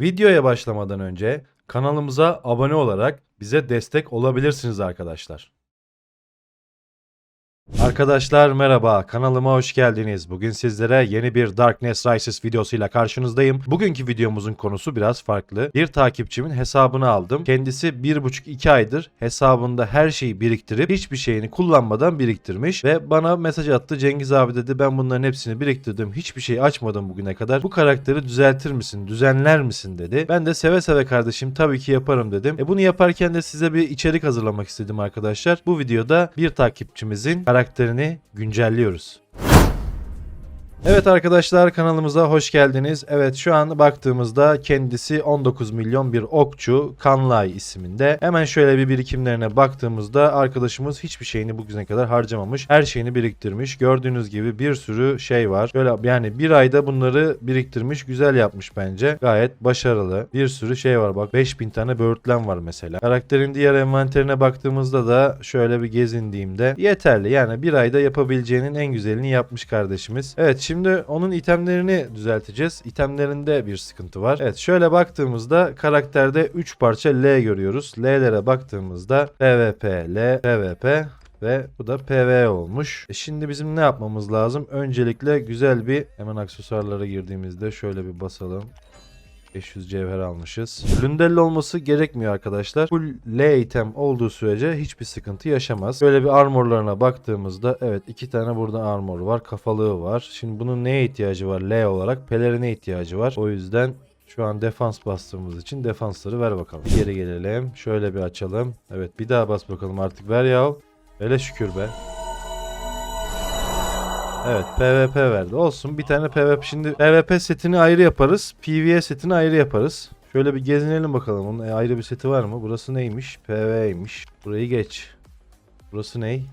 Videoya başlamadan önce kanalımıza abone olarak bize destek olabilirsiniz arkadaşlar. Arkadaşlar merhaba kanalıma hoş geldiniz. Bugün sizlere yeni bir Darkness Rises videosuyla karşınızdayım. Bugünkü videomuzun konusu biraz farklı. Bir takipçimin hesabını aldım. Kendisi 1,5-2 aydır hesabında her şeyi biriktirip hiçbir şeyini kullanmadan biriktirmiş ve bana mesaj attı. Cengiz abi dedi ben bunların hepsini biriktirdim. Hiçbir şey açmadım bugüne kadar. Bu karakteri düzeltir misin? Düzenler misin dedi. Ben de seve seve kardeşim tabii ki yaparım dedim. E bunu yaparken de size bir içerik hazırlamak istedim arkadaşlar. Bu videoda bir takipçimizin karakterini güncelliyoruz. Evet arkadaşlar kanalımıza hoş geldiniz. Evet şu an baktığımızda kendisi 19 milyon bir okçu Kanlay isminde. Hemen şöyle bir birikimlerine baktığımızda arkadaşımız hiçbir şeyini bugüne kadar harcamamış. Her şeyini biriktirmiş. Gördüğünüz gibi bir sürü şey var. Şöyle yani bir ayda bunları biriktirmiş. Güzel yapmış bence. Gayet başarılı. Bir sürü şey var bak 5000 tane böğürtlen var mesela. Karakterin diğer envanterine baktığımızda da şöyle bir gezindiğimde yeterli. Yani bir ayda yapabileceğinin en güzelini yapmış kardeşimiz. Evet şimdi onun itemlerini düzelteceğiz. İtemlerinde bir sıkıntı var. Evet şöyle baktığımızda karakterde 3 parça L görüyoruz. L'lere baktığımızda PvP, L, PvP ve bu da PV olmuş. E şimdi bizim ne yapmamız lazım? Öncelikle güzel bir hemen aksesuarlara girdiğimizde şöyle bir basalım. 500 cevher almışız. Lundell olması gerekmiyor arkadaşlar. Full L item olduğu sürece hiçbir sıkıntı yaşamaz. Böyle bir armorlarına baktığımızda evet iki tane burada armor var. Kafalığı var. Şimdi bunun neye ihtiyacı var L olarak? Pelerine ihtiyacı var. O yüzden şu an defans bastığımız için defansları ver bakalım. Geri gelelim. Şöyle bir açalım. Evet bir daha bas bakalım artık ver yahu. Hele şükür be. Evet PvP verdi. Olsun bir tane PvP. Şimdi PvP setini ayrı yaparız. PvE setini ayrı yaparız. Şöyle bir gezinelim bakalım. Onun ayrı bir seti var mı? Burası neymiş? PvE'ymiş. Burayı geç. Burası ney?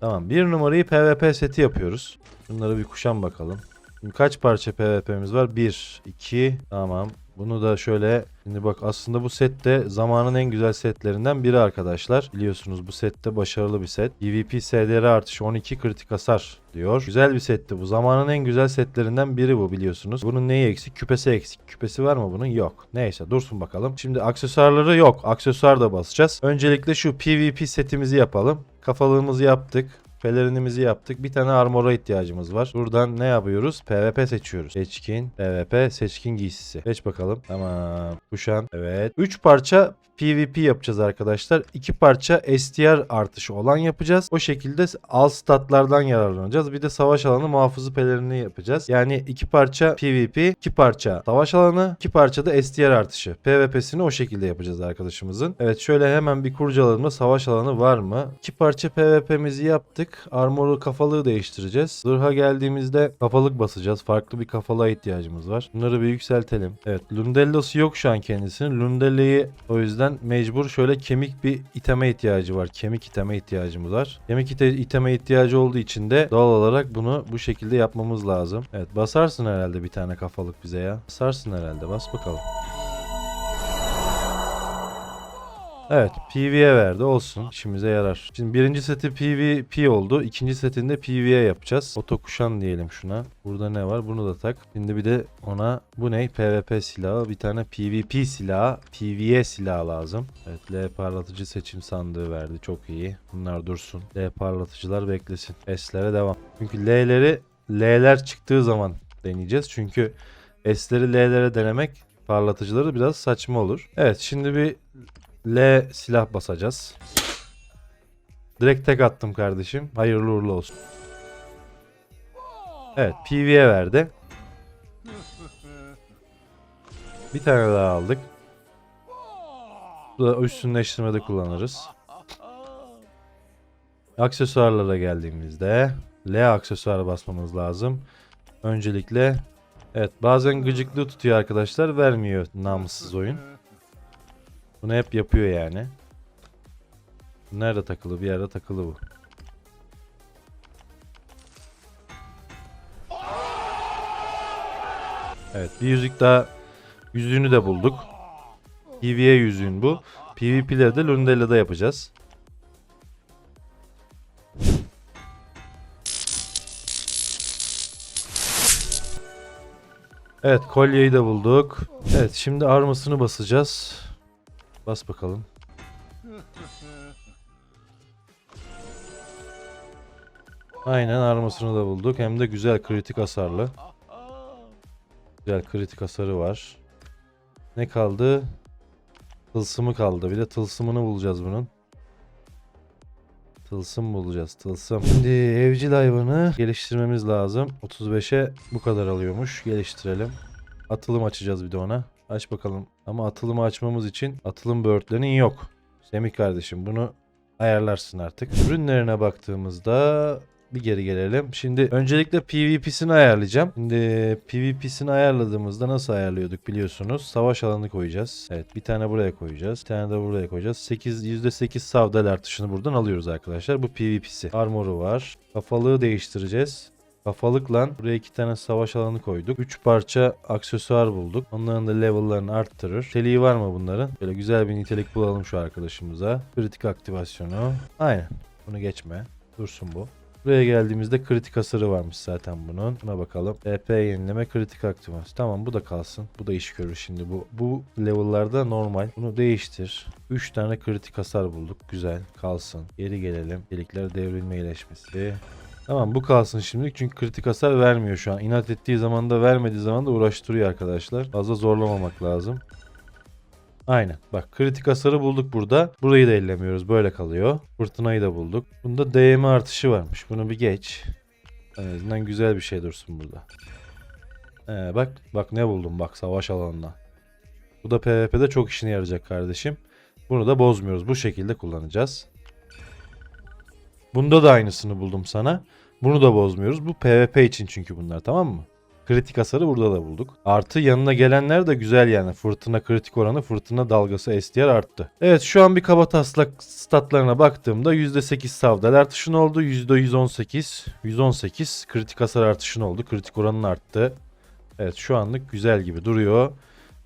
Tamam. Bir numarayı PvP seti yapıyoruz. Bunları bir kuşan bakalım. Şimdi kaç parça PvP'miz var? 1, 2, tamam. Bunu da şöyle şimdi bak aslında bu set de zamanın en güzel setlerinden biri arkadaşlar. Biliyorsunuz bu sette başarılı bir set. PvP SDR artışı 12 kritik hasar diyor. Güzel bir setti bu. Zamanın en güzel setlerinden biri bu biliyorsunuz. Bunun neyi eksik? Küpesi eksik. Küpesi var mı bunun? Yok. Neyse dursun bakalım. Şimdi aksesuarları yok. Aksesuar da basacağız. Öncelikle şu PvP setimizi yapalım. Kafalığımızı yaptık. Pelerinimizi yaptık. Bir tane armora ihtiyacımız var. Buradan ne yapıyoruz? PvP seçiyoruz. Seçkin, PvP, seçkin giysisi. Seç bakalım. Tamam. Kuşan. Evet. 3 parça PvP yapacağız arkadaşlar. 2 parça STR artışı olan yapacağız. O şekilde alt statlardan yararlanacağız. Bir de savaş alanı muhafızı pelerini yapacağız. Yani 2 parça PvP, 2 parça savaş alanı, 2 parça da STR artışı. PvP'sini o şekilde yapacağız arkadaşımızın. Evet şöyle hemen bir kurcalalım da savaş alanı var mı? 2 parça PvP'mizi yaptık. Armoru kafalığı değiştireceğiz. Zırha geldiğimizde kafalık basacağız. Farklı bir kafalığa ihtiyacımız var. Bunları bir yükseltelim. Evet Lundello'su yok şu an kendisinin. Lundello'yu o yüzden mecbur şöyle kemik bir iteme ihtiyacı var. Kemik iteme ihtiyacımız var. Kemik ite iteme ihtiyacı olduğu için de doğal olarak bunu bu şekilde yapmamız lazım. Evet basarsın herhalde bir tane kafalık bize ya. Basarsın herhalde bas bakalım. Evet PvE verdi olsun işimize yarar. Şimdi birinci seti PvP oldu. ikinci setinde PvE yapacağız. Otokuşan diyelim şuna. Burada ne var bunu da tak. Şimdi bir de ona bu ne? PvP silahı bir tane PvP silahı PvE silahı lazım. Evet L parlatıcı seçim sandığı verdi çok iyi. Bunlar dursun. L parlatıcılar beklesin. S'lere devam. Çünkü L'leri L'ler çıktığı zaman deneyeceğiz. Çünkü S'leri L'lere denemek parlatıcıları biraz saçma olur. Evet şimdi bir L silah basacağız. Direkt tek attım kardeşim. Hayırlı uğurlu olsun. Evet PvE verdi. Bir tane daha aldık. Bu da üstünleştirmede kullanırız. Aksesuarlara geldiğimizde L aksesuarı basmamız lazım. Öncelikle evet bazen gıcıklığı tutuyor arkadaşlar. Vermiyor namussuz oyun. Bunu hep yapıyor yani. Nerede takılı? Bir yerde takılı bu. Evet bir yüzük daha yüzüğünü de bulduk. PvE yüzüğün bu. PvP'leri de Lundella'da yapacağız. Evet kolyeyi de bulduk. Evet şimdi armasını basacağız. Bas bakalım. Aynen armasını da bulduk. Hem de güzel kritik hasarlı. Güzel kritik hasarı var. Ne kaldı? Tılsımı kaldı. Bir de tılsımını bulacağız bunun. Tılsım bulacağız. Tılsım. Şimdi evcil hayvanı geliştirmemiz lazım. 35'e bu kadar alıyormuş. Geliştirelim. Atılım açacağız bir de ona. Aç bakalım. Ama atılımı açmamız için atılım böğürtlerin yok. Semih kardeşim bunu ayarlarsın artık. Ürünlerine baktığımızda bir geri gelelim. Şimdi öncelikle PvP'sini ayarlayacağım. Şimdi PvP'sini ayarladığımızda nasıl ayarlıyorduk biliyorsunuz. Savaş alanı koyacağız. Evet bir tane buraya koyacağız. Bir tane de buraya koyacağız. 8, %8 savdal artışını buradan alıyoruz arkadaşlar. Bu PvP'si. Armoru var. Kafalığı değiştireceğiz. Kafalıkla buraya iki tane savaş alanı koyduk. 3 parça aksesuar bulduk. Onların da level'larını arttırır. Niteliği var mı bunların? Böyle güzel bir nitelik bulalım şu arkadaşımıza. Kritik aktivasyonu. Aynen. Bunu geçme. Dursun bu. Buraya geldiğimizde kritik hasarı varmış zaten bunun. Buna bakalım. EP yenileme kritik aktivasyon. Tamam bu da kalsın. Bu da iş görür şimdi. Bu bu level'larda normal. Bunu değiştir. 3 tane kritik hasar bulduk. Güzel. Kalsın. Geri gelelim. Delikler devrilme iyileşmesi. Tamam bu kalsın şimdi çünkü kritik hasar vermiyor şu an. İnat ettiği zaman da vermediği zaman da uğraştırıyor arkadaşlar. Fazla zorlamamak lazım. Aynen. Bak kritik hasarı bulduk burada. Burayı da ellemiyoruz. Böyle kalıyor. Fırtınayı da bulduk. Bunda DM artışı varmış. Bunu bir geç. En azından güzel bir şey dursun burada. Ee, bak bak ne buldum bak savaş alanına. Bu da PvP'de çok işine yarayacak kardeşim. Bunu da bozmuyoruz. Bu şekilde kullanacağız. Bunda da aynısını buldum sana. Bunu da bozmuyoruz. Bu PvP için çünkü bunlar tamam mı? Kritik hasarı burada da bulduk. Artı yanına gelenler de güzel yani. Fırtına kritik oranı, fırtına dalgası SDR arttı. Evet şu an bir kaba taslak statlarına baktığımda %8 savdal artışın oldu. %118, 118 kritik hasar artışın oldu. Kritik oranın arttı. Evet şu anlık güzel gibi duruyor.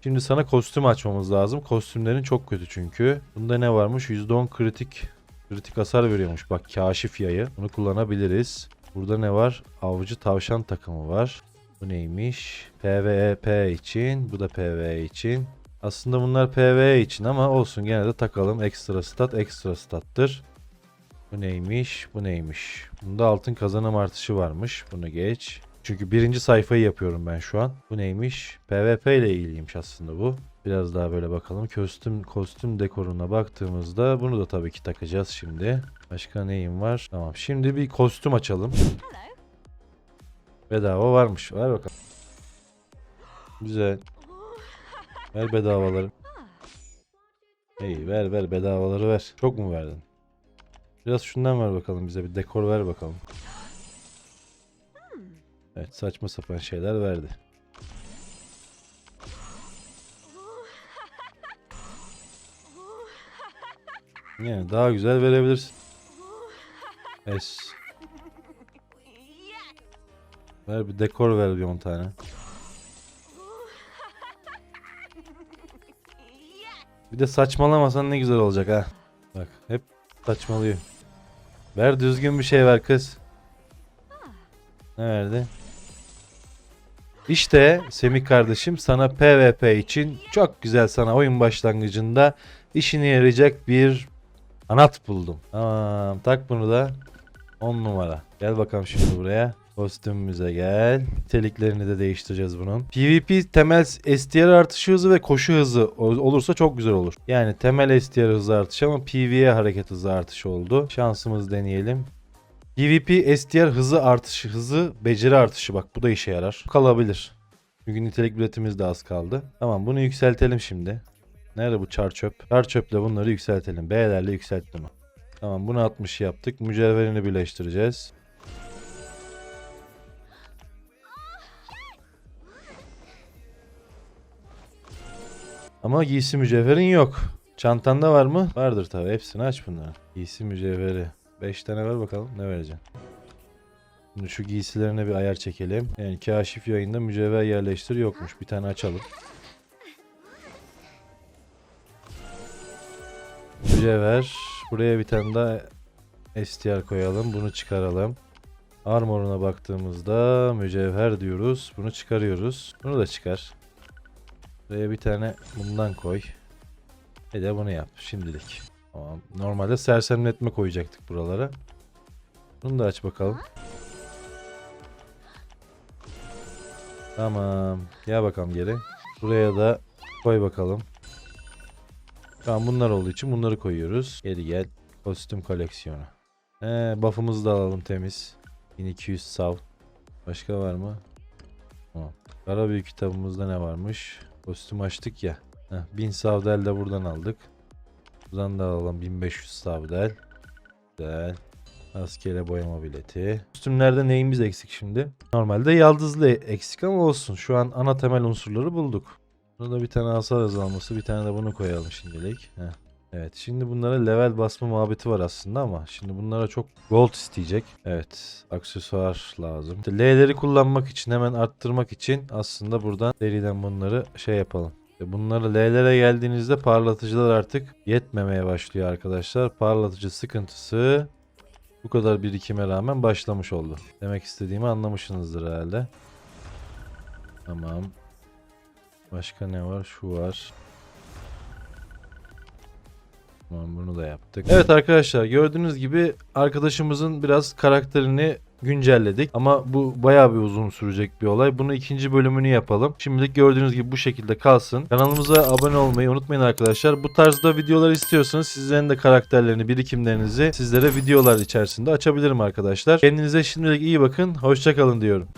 Şimdi sana kostüm açmamız lazım. Kostümlerin çok kötü çünkü. Bunda ne varmış? %10 kritik kritik hasar veriyormuş. Bak kaşif yayı. Bunu kullanabiliriz. Burada ne var? Avcı tavşan takımı var. Bu neymiş? PvP için. Bu da PvE için. Aslında bunlar PvE için ama olsun gene de takalım. Ekstra stat ekstra stattır. Bu neymiş? Bu neymiş? Bunda altın kazanım artışı varmış. Bunu geç. Çünkü birinci sayfayı yapıyorum ben şu an. Bu neymiş? PvP ile ilgiliymiş aslında bu. Biraz daha böyle bakalım. Kostüm kostüm dekoruna baktığımızda bunu da tabii ki takacağız şimdi. Başka neyim var? Tamam. Şimdi bir kostüm açalım. Bedava varmış. Ver bakalım. Güzel. Ver bedavaları. Hey ver ver bedavaları ver. Çok mu verdin? Biraz şundan ver bakalım bize bir dekor ver bakalım. Evet saçma sapan şeyler verdi. Yani daha güzel verebilirsin. Es. Ver bir dekor ver bir 10 tane. Bir de saçmalamasan ne güzel olacak ha. Bak hep saçmalıyor. Ver düzgün bir şey ver kız. Ne verdi? İşte Semih kardeşim sana PvP için çok güzel sana oyun başlangıcında işine yarayacak bir anahtar buldum. Tamam tak bunu da 10 numara. Gel bakalım şimdi buraya. Kostümümüze gel. Niteliklerini de değiştireceğiz bunun. PvP temel STR artışı hızı ve koşu hızı ol- olursa çok güzel olur. Yani temel STR hızı artışı ama PvE hareket hızı artışı oldu. Şansımız deneyelim. PvP STR hızı artışı hızı beceri artışı bak bu da işe yarar. Kalabilir. Çünkü nitelik biletimiz de az kaldı. Tamam bunu yükseltelim şimdi. Nerede bu çar çöp? Çar çöple bunları yükseltelim. B'lerle yükselttim. Tamam bunu 60 yaptık. Mücevherini birleştireceğiz. Ama giysi mücevherin yok. Çantanda var mı? Vardır tabi. Hepsini aç bunları. Giysi mücevheri. 5 tane ver bakalım. Ne vereceğim? Şimdi şu giysilerine bir ayar çekelim. Yani kaşif yayında mücevher yerleştir yokmuş. Bir tane açalım. Mücevher. Buraya bir tane daha STR koyalım. Bunu çıkaralım. Armoruna baktığımızda mücevher diyoruz. Bunu çıkarıyoruz. Bunu da çıkar. Buraya bir tane bundan koy. Bir de bunu yap şimdilik. Tamam. Normalde sersemletme koyacaktık buralara. Bunu da aç bakalım. Tamam. Gel bakalım geri. Buraya da koy bakalım. Tamam bunlar olduğu için bunları koyuyoruz. Geri gel. Kostüm koleksiyonu. He, buff'ımızı da alalım temiz. 1200 sav. Başka var mı? Tamam. Kara büyük kitabımızda ne varmış? Kostüm açtık ya. Heh, 1000 savdel de buradan aldık. Buradan da alalım 1500 savdel. Güzel. Askere boyama bileti. Kostümlerde neyimiz eksik şimdi? Normalde yaldızlı eksik ama olsun. Şu an ana temel unsurları bulduk. Burada bir tane hasar azalması, bir tane de bunu koyalım şimdilik. Heh. Evet, şimdi bunlara level basma muhabbeti var aslında ama şimdi bunlara çok gold isteyecek. Evet, aksesuar lazım. İşte L'leri kullanmak için, hemen arttırmak için aslında buradan seriden bunları şey yapalım. İşte Bunları L'lere geldiğinizde parlatıcılar artık yetmemeye başlıyor arkadaşlar. Parlatıcı sıkıntısı bu kadar birikime rağmen başlamış oldu. Demek istediğimi anlamışsınızdır herhalde. Tamam. Başka ne var? Şu var. Tamam bunu da yaptık. Evet arkadaşlar gördüğünüz gibi arkadaşımızın biraz karakterini güncelledik. Ama bu bayağı bir uzun sürecek bir olay. Bunu ikinci bölümünü yapalım. Şimdilik gördüğünüz gibi bu şekilde kalsın. Kanalımıza abone olmayı unutmayın arkadaşlar. Bu tarzda videolar istiyorsanız sizlerin de karakterlerini, birikimlerinizi sizlere videolar içerisinde açabilirim arkadaşlar. Kendinize şimdilik iyi bakın. Hoşçakalın diyorum.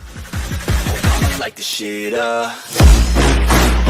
Like the shit up.